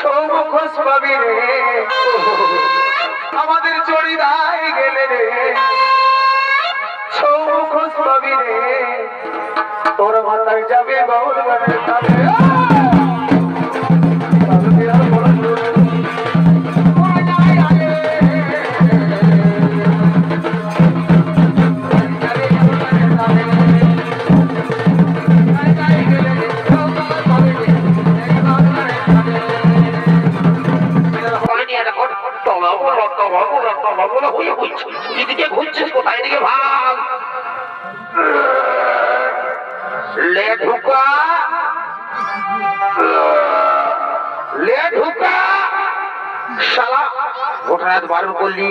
ছৌমুখোশ পাবি রে আমাদের চড়িদায় গেলে রে। ছৌমুখোশ পাবি রে। তোর মাথায় যাবে বাউল গানের লে ঢুকা। লে ঢুকা। ভোটারাত বারণ করলি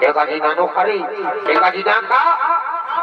একাজি না নোখারি একাজি না খা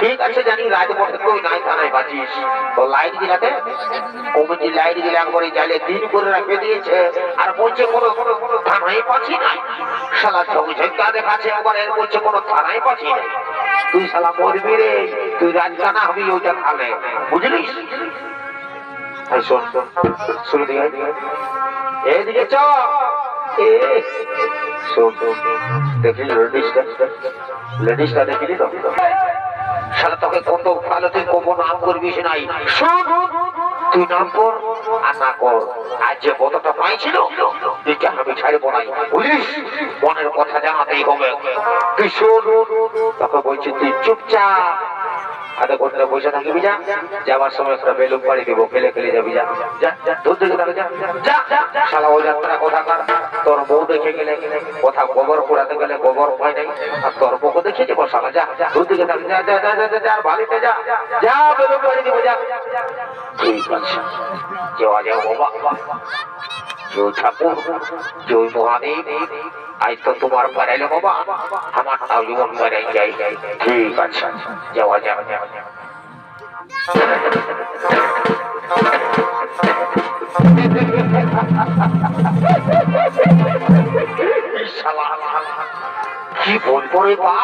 ঠিক আছে, জানি রাজপথে তুই নাই থানায় পাচ্ছিস তো লাইট দিলাতে কমিটি লাইট দিলে একবারে জালে দিন করে রাখে দিয়েছে। আর বলছে, কোনো থানায় পাচ্ছি না শালা ছবি ঝঙ্কা দেখাচ্ছে একবার, এর বলছে, কোনো থানায় পাচ্ছি না তুই শালা মরবি রে, তুই রাজকানা হবি ওইটা খালে বুঝলিস? শোন, শুরু দিকে। এইদিকে চ। লেডিসটা। লেডিসটা তো? শালা তোকে কত ভালো তুই কবো নাম করবিস নাই। তুই নাম কর, আর না কর। আজ যে কতটা পাইছিল তুইকে আমি ছাড়বো নাই মনের কথা হবে। শোন তোকে বলছি, তুই চুপচাপ। আধা ঘণ্টা বসে থাকবি যা যাবার সময় একটা বেলুন পাড়ি দেবো, ফেলে ফেলে যাবি যা দূর থেকে তাহলে যা যা ওই যাত্রা কথা কার। তোর বউ দেখে গেলে কোথাও গোবর পোড়াতে গেলে গোবর পাই নাই আর তোর বউকে দেখে যাব শালা, যা দূর থেকে তাহলে যা যা যা যা যা আর বাড়িতে যা। যা, বেলুন পাড়ি দেবো, যা। যাওয়া যাও, বাবা। জয় ঠাকুর, জয় মহাদেব। আজ তো তোমার পারাইলে বাবা আমার তাও জীবন পারাই যাই। ঠিক আছে, যাওয়া যাওয়া যাওয়া যাওয়া কি বলব রে বা?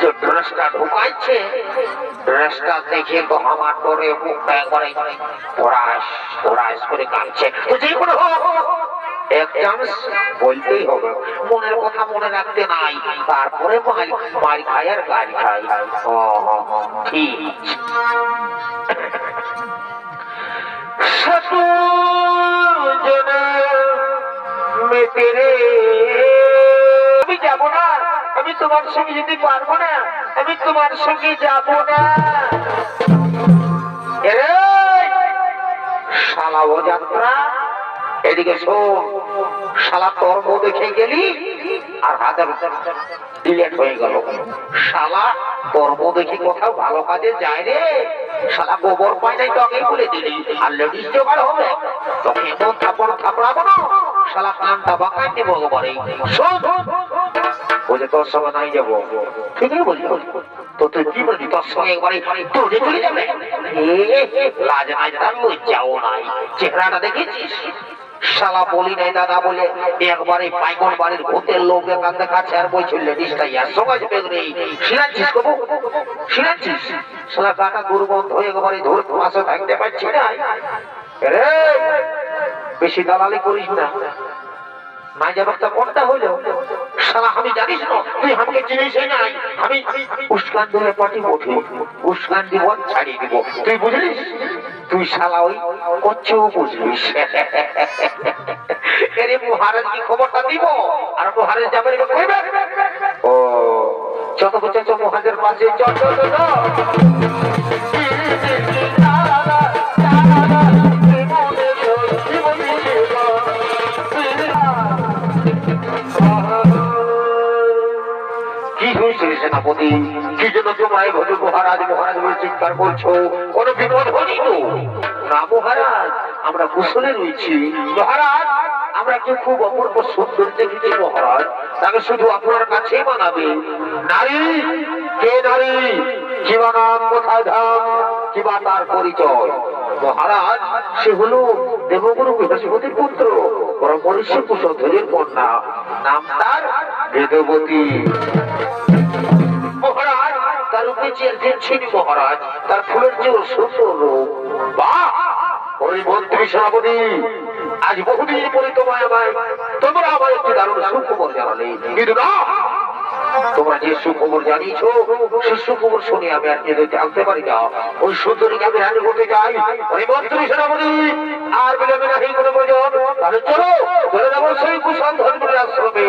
যে ড্রেসটা ঢুকাইছে, ড্রেসটা দেখে তো আমার করে মুখটা একবারে পড়াশ পড়াশ করে কাঁদছে। যে কোনো আমি যাব না আমি তোমার সঙ্গে যেতে পারব না আমি তোমার সঙ্গে যাব না। এদিকে শোন, শালা কর্ম দেখে গেলি আর হাতে ডিলেট হয়ে গেল। শালা কর্ম দেখি কোথাও ভালো কাজে যায় রে। শালা গোবর পায় নাই তো আগেই বলে দিলি। আর লেডিস জোগাড় হবে। তোকে এমন থাপড় থাপড়াবো না। শালা কানটা বাঁকাই দেবো একবারে। শোন, বলে তোর সঙ্গে নাই যাব। ঠিকই বলছো তো তুই কি বলছি তোর সঙ্গে একবারে তোরে চলে যাবে? লাজ নাই, তার লজ্জাও নাই। চেহারাটা দেখেছিস? শালা বলি নাই দাদা বলে, একবারে পাইগন বাড়ির ভূতের লোক এখান দেখাচ্ছে আর বলছিল কবু শালা দুর্গন্ধ হয়ে একবারে ধরে থাকতে পারছি না। রে বেশি দালালি করিস না। আমি জানিস না, তুই আমাকে উস্কান দিলে পাটি উঠি উস্কান দিব ছাড়িয়ে দিব। তুই বুঝলিস? তুই শালা ওই কচ্ছু বুঝবিস এরে মহারাজ কি খবরটা দিব? আর মহারাজ যাবে ও, যত যত মহাজের পাশে চল চল চল। সেনাপতি কি জন্য তোমরা এইভাবে মহারাজ মহারাজ বলে চিৎকার করছ? কোনো বিপদ হয়নি তো? না মহারাজ, আমরা কুশলে রয়েছি। মহারাজ, আমরা কি খুব অপূর্ব সুন্দর দেখেছি মহারাজ? তাকে শুধু আপনার কাছেই বানাবে নারী, কে নারী? কিবা নাম কোথায় ধাম? কিবা তার পরিচয়? মহারাজ, সে হলো দেবগুরু বৃহস্পতির পুত্র পরম মনুষ্য কুশধ্বজের কন্যা। নাম তার বেদবতী। মহারাজ যে ছিনি মহারাজ, তার ফুলের যে সুন্দর রূপ। বাহ ওই মন্ত্রী সেনাপতি, আজ বহুদিন পরে তোমায় আমায়, তোমরা আমার একটি দারুণ সুখবর জানালে। কিন্তু না তোমরা যে সুখবর জানিয়েছ সে সুখবর শুনে আমি আর এদের জানতে পারি না। ওই সুন্দরীকে আমি রান্না করতে চাই। ওই মন্ত্রী সেনাপতি, আর বিলম্বে নাহি কোনো প্রয়োজন? তাহলে চলো, চলে যাব সেই কুশল ধর্মের আশ্রমে।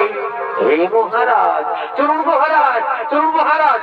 হে মহারাজ, চলুন মহারাজ চলুন মহারাজ।